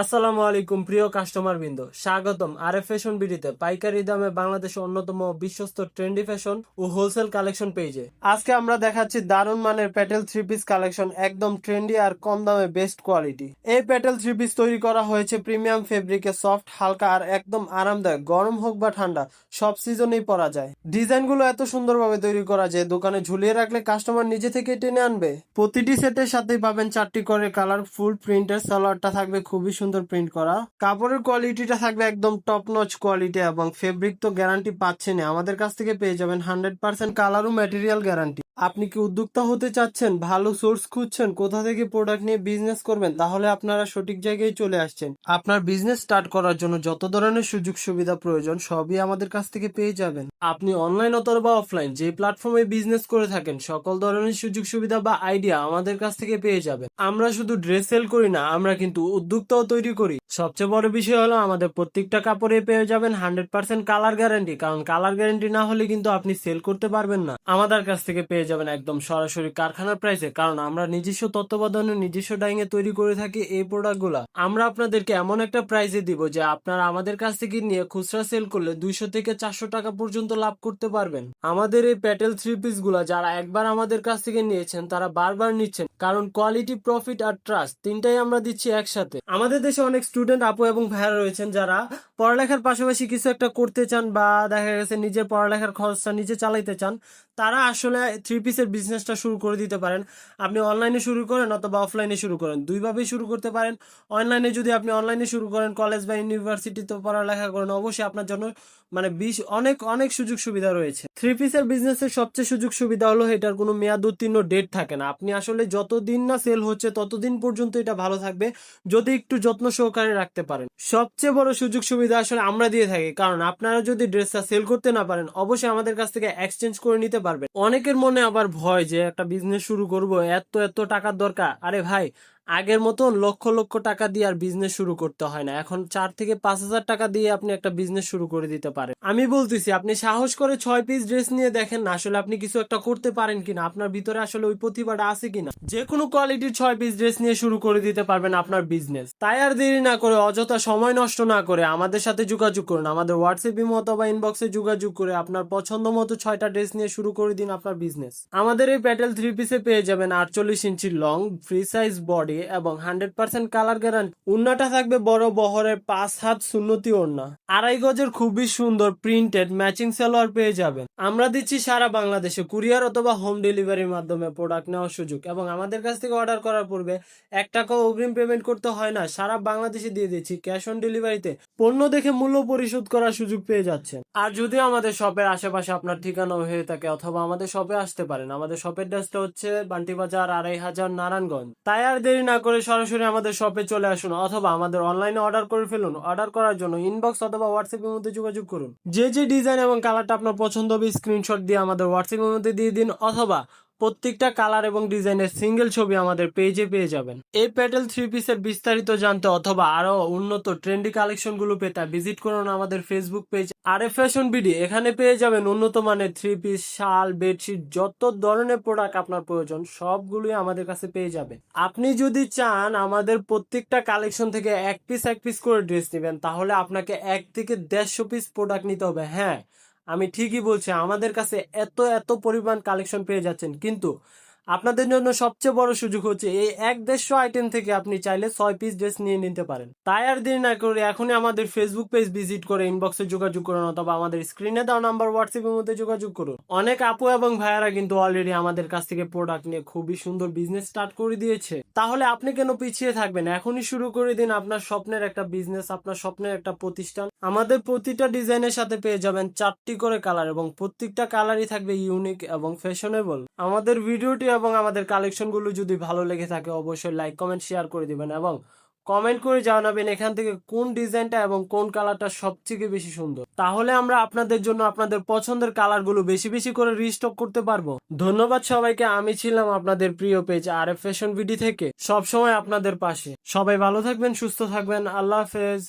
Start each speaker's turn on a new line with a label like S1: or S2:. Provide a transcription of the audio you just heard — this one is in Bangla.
S1: আসসালামু আলাইকুম, প্রিয় কাস্টমার বৃন্দ স্বাগতম আর এফ ফ্যাশন বিডিতে, পাইকারি দামে বাংলাদেশের অন্যতম বিশ্বস্ত ট্রেন্ডি ফ্যাশন ও হোলসেল কালেকশন পেজে। আজকে আমরা দেখাচ্ছি দারুণ মানের প্যাটেল থ্রি পিস কালেকশন, একদম ট্রেন্ডি আর কম দামে বেস্ট কোয়ালিটি। এই প্যাটেল থ্রি পিস তৈরি করা হয়েছে প্রিমিয়াম ফেব্রিকে সফট, হালকা আর একদম আরামদায়ক, গরম হোক বা ঠান্ডা, সব সিজনেই পরা যায়। ডিজাইনগুলো এত সুন্দরভাবে তৈরি করা যায়, দোকানে ঝুলিয়ে রাখলে কাস্টমার নিজে থেকে টেনে আনবে। প্রতিটি সেটের সাথেই পাবেন চারটি করে কালার ফুল প্রিন্টের সালোয়ারটা, থাকবে খুবই সুন্দর প্রিন্ট করা। কাপড়ের কোয়ালিটিটা থাকবে একদম টপ নচ কোয়ালিটি এবং ফেব্রিক তো গ্যারান্টি পাচ্ছেন আমাদের কাছ থেকে পেয়ে যাবেন হান্ড্রেড পার্সেন্ট কালার ও ম্যাটেরিয়াল গ্যারান্টি আপনি কি উদ্যোক্তা হতে চাচ্ছেন? ভালো সোর্স খুঁজছেন? কোথা থেকে প্রোডাক্ট নিয়ে বিজনেস করবেন? তাহলে আপনারা সঠিক জায়গায় চলে আসছেন। আপনার বিজনেস স্টার্ট করার জন্য যত ধরনের সুযোগ সুবিধা প্রয়োজন, সবই আমাদের কাছ থেকে পেয়ে যাবেন। আপনি অনলাইন অথবা অফলাইন যে প্ল্যাটফর্মে বিজনেস করে থাকেন, সকল ধরনের সুযোগ সুবিধা বা আইডিয়া আমাদের কাছ থেকে পেয়ে যাবেন। আমরা শুধু ড্রেস সেল করি না, আমরা কিন্তু উদ্যোক্তাও তৈরি করি। সবচেয়ে বড় বিষয় হলো আমাদের প্রত্যেকটা কাপড়ে পেয়ে যাবেন হান্ড্রেড পার্সেন্ট কালার গ্যারান্টি, কারণ কালার গ্যারান্টি না হলে কিন্তু আপনি সেল করতে পারবেন না। আমাদের কাছ থেকে পেয়ে যাবেন একদম সরাসরি কারখানার প্রাইসে কারণ আমরা নিজস্ব তত্ত্বাবধানে, নিজস্ব ডাইং এ তৈরি করে থাকি এই প্রোডাক্টগুলো আমরা আপনাদেরকে এমন একটা প্রাইসে দিব যে আপনারা আমাদের কাছ থেকে নিয়ে খুচরা সেল করলে দুইশো থেকে চারশো টাকা পর্যন্ত লাভ করতে পারবেন। আমাদের এই প্যাটেল থ্রি পিসগুলা যারা একবার আমাদের কাছ থেকে নিয়েছেন, তারা বারবার নিচ্ছেন, কারণ কোয়ালিটি প্রফিট আর ট্রাস্ট তিনটাই আমরা দিচ্ছি একসাথে। আমাদের দেশে অনেক স্টুডেন্ট আপু এবং ভাইয়ারা রয়েছেন যারা পড়ালেখার পাশাপাশি কিছু একটা করতে চান বা দেখা গেছে নিজের পড়ালেখার খরচটা নিজে চালাইতে চান, তারা আসলে থ্রি পিসের বিজনেসটা শুরু করে দিতে পারেন। আপনি অনলাইনে শুরু করেন অথবা অফলাইনে শুরু করেন। দুইভাবেই শুরু করতে পারেন। অনলাইনে যদি আপনি অনলাইনে শুরু করেন কলেজ বা ইউনিভার্সিটিতে পড়ালেখা করেন, অবশ্যই আপনার জন্য মানে বিশ অনেক অনেক সুযোগ সুবিধা রয়েছে। থ্রি পিসের বিজনেসের সবচেয়ে সুযোগ সুবিধা হলো এটার কোনো মেয়াদ উত্তীর্ণ ডেট থাকে না। আপনি আসলে যতদিন না সেল হচ্ছে, ততদিন পর্যন্ত এটা ভালো থাকবে। যদি একটু যত্ন সহকারে রাখতে পারেন। সবচেয়ে বড় সুযোগ সুবিধা আসলে আমরা দিয়ে থাকি, কারণ আপনারা যদি ড্রেসটা সেল করতে না পারেন, অবশ্যই আমাদের কাছ থেকে এক্সচেঞ্জ করে নিতে পারবেন। অনেকের মনে আবার ভয় যে, একটা বিজনেস শুরু করব, এত এত টাকার দরকার। আরে ভাই আগের মতন লক্ষ লক্ষ টাকা দিয়ে আর বিজনেস শুরু করতে হয় না। এখন চার থেকে পাঁচ হাজার টাকা দিয়ে আপনি একটা বিজনেস শুরু করে দিতে পারেন। আমি বলতেছি, আপনি সাহস করে ছয় পিস ড্রেস নিয়ে দেখেন না, আসলে আপনি কিছু একটা করতে পারেন কিনা, আপনার ভিতরে আসলে ওই প্রতিভাটা আছে কিনা। যে কোনো কোয়ালিটির ছয় পিস ড্রেস নিয়ে শুরু করে দিতে পারবেন আপনার বিজনেস তাই আর দেরি না করে, অযথা সময় নষ্ট না করে আমাদের সাথে যোগাযোগ করুন। আমাদের হোয়াটসঅ্যাপ ইমো অথবা ইনবক্সে যোগাযোগ করে আপনার পছন্দ মতো ছয়টা ড্রেস নিয়ে শুরু করে দিন আপনার বিজনেস আমাদের এই প্যাটেল থ্রি পিসে পেয়ে যাবেন আটচল্লিশ inch long free size body এবং হান্ড্রেড পার্সেন্ট কালার গ্যারান্টি উন্নাটা থাকবে বড় বহরের পাঁচ হাত সুন্নতি ওড়না। আড়াই গজের খুবই সুন্দর প্রিন্টেড ম্যাচিং সালোয়ার পেয়ে যাবেন। আমরা দিচ্ছি সারা বাংলাদেশে কুরিয়ার অথবা হোম ডেলিভারির মাধ্যমে প্রোডাক্ট নেওয়ার সুযোগ এবং আমাদের কাছ থেকে অর্ডার করার পূর্বে এক টাকাও অগ্রিম পেমেন্ট করতে হয় না। সারা বাংলাদেশে দিয়ে দিচ্ছি ক্যাশ অন ডেলিভারিতে পণ্য দেখে মূল্য পরিশোধ করার সুযোগ পেয়ে যাচ্ছেন। আর যদি আমাদের শপের আশেপাশে আপনার ঠিকানা হয়ে থাকে অথবা আমাদের শপে আসতে পারেন, আমাদের শপের ড্রেসটা হচ্ছে বান্টি বাজার আড়াই হাজার নারায়ণগঞ্জ। তাই আর দেরি না করে সরাসরি আমাদের শপে চলে আসুন অথবা আমাদের অনলাইনে অর্ডার করে ফেলুন। অর্ডার করার জন্য ইনবক্স অথবা হোয়াটসঅ্যাপের মধ্যে যোগাযোগ করুন। যে যে ডিজাইন এবং কালারটা আপনার পছন্দ হবে স্ক্রিনশট দিয়ে আমাদের হোয়াটসঅ্যাপের মধ্যে দিয়ে দিন অথবা প্রত্যেকটা কালার এবং ডিজাইনের সিঙ্গেল ছবি আমাদের পেজে পেয়ে যাবেন। এই প্যাটেল থ্রি পিসের বিস্তারিত জানতে অথবা আরও উন্নত ট্রেন্ডি কালেকশনগুলো পেতে ভিজিট করুন আমাদের Facebook page R A fashion BD এখানে পেয়ে যাবেন উন্নত মানের থ্রি পিস শাল বেডশিট যত ধরনের প্রোডাক্ট আপনার প্রয়োজন, সবগুলোই আমাদের কাছে পেয়ে যাবেন আপনি যদি চান আমাদের প্রত্যেকটা কালেকশন থেকে এক পিস এক পিস করে ড্রেস নেবেন, তাহলে আপনাকে এক থেকে দেড়শো পিস প্রোডাক্ট নিতে হবে। হ্যাঁ আমি ঠিকই বলছি আমাদের কাছে এত এত পরিমাণ কালেকশন পেয়ে যাচ্ছেন। কিন্তু আপনাদের জন্য সবচেয়ে বড় সুযোগ হচ্ছে এই এক দেড়শো আইটেম থেকে আপনি চাইলে ছয় পিস ড্রেস নিয়ে নিতে পারেন। তাই আর দেরি না করে এখনই আমাদের ফেসবুক পেজ ভিজিট করে ইনবক্সে যোগাযোগ করুন অথবা আমাদের স্ক্রিনে দেওয়া নাম্বার হোয়াটসঅ্যাপের মধ্যে যোগাযোগ করুন। অনেক আপু এবং ভাইয়ারা কিন্তু অলরেডি আমাদের কাছ থেকে প্রোডাক্ট নিয়ে খুবই সুন্দর বিজনেস স্টার্ট করে দিয়েছে। তাহলে আপনি কেন পিছিয়ে থাকবেন? এখনই শুরু করে দিন আপনার স্বপ্নের একটা বিজনেস আপনার স্বপ্নের একটা প্রতিষ্ঠান। আমাদের প্রতিটা ডিজাইনের সাথে পেয়ে যাবেন চারটি করে কালার এবং প্রত্যেকটা কালারই থাকবে ইউনিক এবং ফ্যাশনেবল আমাদের ভিডিওটি এবং আমাদের কালেকশনগুলো যদি ভালো লেগে থাকে, অবশ্যই লাইক কমেন্ট শেয়ার করে দিবেন এবং কমেন্ট করে জানাবেন এখান থেকে কোন ডিজাইনটা এবং কোন কালারটা সবথেকে বেশি সুন্দর। তাহলে আমরা আপনাদের জন্য আপনাদের পছন্দের কালারগুলো বেশি বেশি করে রিস্টক করতে পারব। ধন্যবাদ সবাইকে, আমি ছিলাম আপনাদের প্রিয় page R F fashion BD থেকে। সব সময় আপনাদের পাশে। সবাই ভালো থাকবেন, সুস্থ থাকবেন, আল্লাহ হাফেজ।